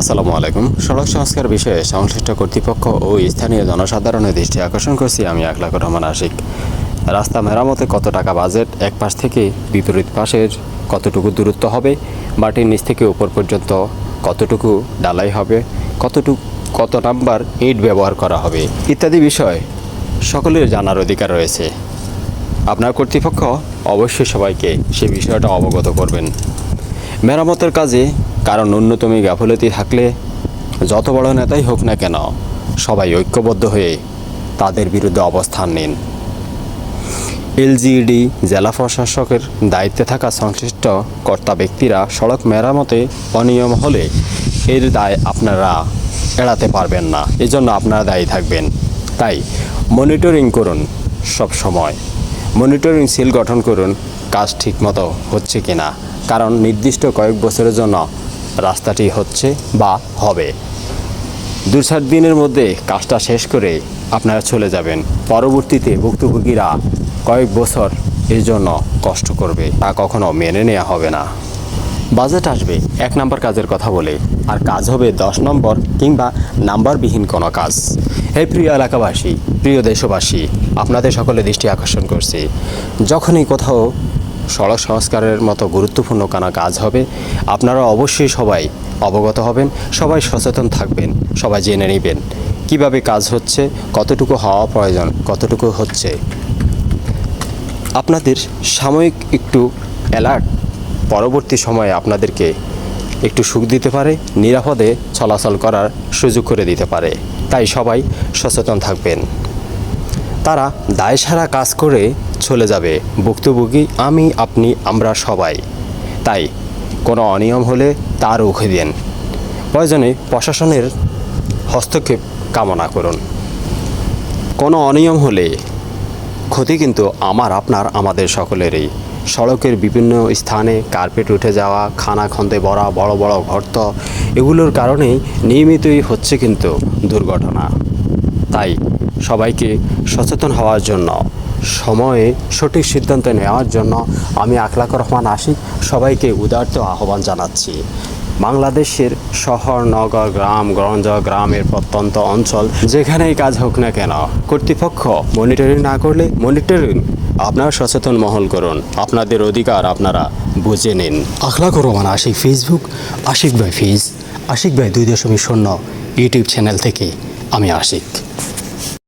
আসসালামু আলাইকুম। সড়ক সংস্কার বিষয়ে সংশ্লিষ্ট কর্তৃপক্ষ ও স্থানীয় জনসাধারণের দৃষ্টি আকর্ষণ করছি আমি আকলাকুর রহমান আশিক। রাস্তা মেরামতে কত টাকা বাজেট এক পাশ থেকে বিপরীত পাশের কতটুকু দূরত্ব হবে, মাটির নিচ থেকে উপর পর্যন্ত কতটুকু ডালাই হবে, কতটুকু, কত নাম্বার ইট ব্যবহার করা হবে, ইত্যাদি বিষয় সকলের জানার অধিকার রয়েছে। আপনার কর্তৃপক্ষ অবশ্যই সবাইকে সে বিষয়টা অবগত করবেন। মেরামতের কাজে কারণ ন্যূনতম গাফলতি থাকলে যত বড় নেতাই হোক না কেন সবাই ঐক্যবদ্ধ হয়ে তাদের বিরুদ্ধে অবস্থান নিন। এলজিইডি জেলা প্রশাসকের দায়িত্বে থাকা সংশ্লিষ্ট কর্তা ব্যক্তিরা সড়ক মেরামতে অনিয়ম হলে এর দায় আপনারা এড়াতে পারবেন না, এজন্য আপনারা দায়ী থাকবেন। তাই মনিটরিং করুন সব সময়। মনিটরিং সেল গঠন করুন, কাজ ঠিকমতো হচ্ছে কিনা। কারণ নির্দিষ্ট কয়েক বছরের জন্য রাস্তাটি হচ্ছে বা হবে। দু চার দিনের মধ্যে কাজটা শেষ করে আপনারা চলে যাবেন। পরবর্তীতে ভুক্তভোগীরা কয়েক বছর এর জন্য কষ্ট করবে, তা কখনো মেনে নেওয়া হবে না। বাজেট আসবে এক নম্বর কাজের কথা বলে, আর কাজ হবে দশ নম্বর কিংবা নাম্বারবিহীন কোনো কাজ। হে প্রিয় এলাকাবাসী, প্রিয় দেশবাসী, আপনাদের সকলে দৃষ্টি আকর্ষণ করছি। যখনই কোথাও সড়ক সংস্কারের মতো গুরুত্বপূর্ণ কানা কাজ হবে। আপনারা অবশ্যই সবাই অবগত হবেন, সবাই সচেতন থাকবেন, সবাই জেনে নেবেন কীভাবে কাজ হচ্ছে, কতটুকু হওয়া প্রয়োজন, কতটুকু হচ্ছে। আপনাদের সাময়িক একটু অ্যালার্ট, পরবর্তী সময়ে আপনাদেরকে একটু সুখ দিতে পারে, নিরাপদে চলাচল করার সুযোগ করে দিতে পারে। তাই সবাই সচেতন থাকবেন। তারা দায় সারা কাজ করে চলে যাবে। ভুক্তভোগী, আমি, আপনি, আমরা সবাই। তাই, কোনো অনিয়ম হলে তার রুখে দেন প্রয়োজনে প্রশাসনের হস্তক্ষেপ কামনা করুন। কোনো অনিয়ম হলে ক্ষতি কিন্তু আমার, আপনার, আমাদের সকলেরই। সড়কের বিভিন্ন স্থানে কার্পেট উঠে যাওয়া, খানা খন্দে ভরা, বড় বড় গর্ত, এগুলোর কারণেই নিয়মিতই হচ্ছে কিন্তু দুর্ঘটনা। তাই সবাইকে সচেতন হওয়ার জন্য সময়ে সঠিক সিদ্ধান্ত নেওয়ার জন্য আমি আখলাকুর রহমান আশিক সবাইকে উদার্ত আহ্বান জানাচ্ছি। বাংলাদেশের শহর, নগর, গ্রাম, গঞ্জ, গ্রামের প্রত্যন্ত অঞ্চল, যেখানেই কাজ হোক না কেন, কর্তৃপক্ষ মনিটরিং না করলে মনিটরিং আপনার সচেতন মহল করুন। আপনাদের অধিকার আপনারা বুঝে নিন। আখলাকুর রহমান আশিক ফেসবুক আশিক ভাই ফেজ আশিক ভাই দুই দশমিক শূন্য ইউটিউব চ্যানেল থেকে আমি আশিক।